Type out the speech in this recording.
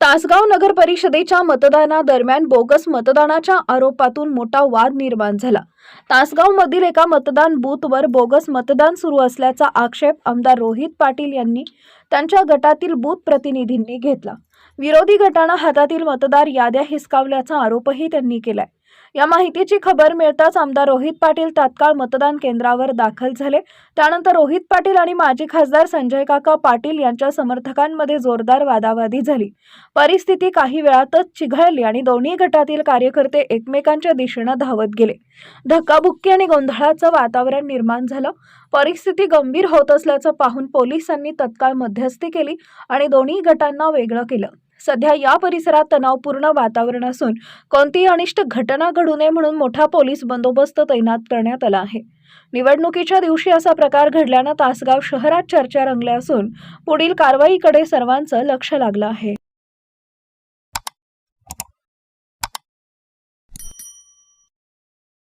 तासगाव नगर परिषदेच्या मतदानादरम्यान बोगस मतदानाच्या आरोपातून मोठा वाद निर्माण झाला. तासगाव मधील एका मतदान बूथवर बोगस मतदान सुरू असल्याचा आक्षेप आमदार रोहित पाटील यांनी त्यांच्या गटातील बूथ प्रतिनिधींनी घेतला. विरोधी गटानं हातातील मतदार याद्या हिसकावल्याचा आरोपही त्यांनी केलाय. या माहितीची खबर मिळताच आमदार रोहित पाटील तात्काळ मतदान केंद्रावर दाखल झाले. त्यानंतर रोहित पाटील आणि माजी खासदार संजय काका पाटील यांच्या समर्थकांमध्ये जोरदार वादावादी झाली. परिस्थिती काही वेळातच चिघळली आणि दोन्ही गटातील कार्यकर्ते एकमेकांच्या दिशेनं धावत गेले. धक्काबुक्की आणि गोंधळाचं वातावरण निर्माण झालं. परिस्थिती गंभीर होत असल्याचं पाहून पोलिसांनी तत्काळ मध्यस्थी केली आणि दोन्ही गटांना वेगळं केलं. सध्या या परिसरात तणावपूर्ण वातावरण असून कोणतीही अनिष्ट घटना घडू नये म्हणून मोठा पोलीस बंदोबस्त तैनात करण्यात आला आहे. निवडणुकीच्या दिवशी असा प्रकार घडल्यानं तासगाव शहरात चर्चा रंगल्या असून पुढील कारवाईकडे सर्वांचं लक्ष लागलं आहे.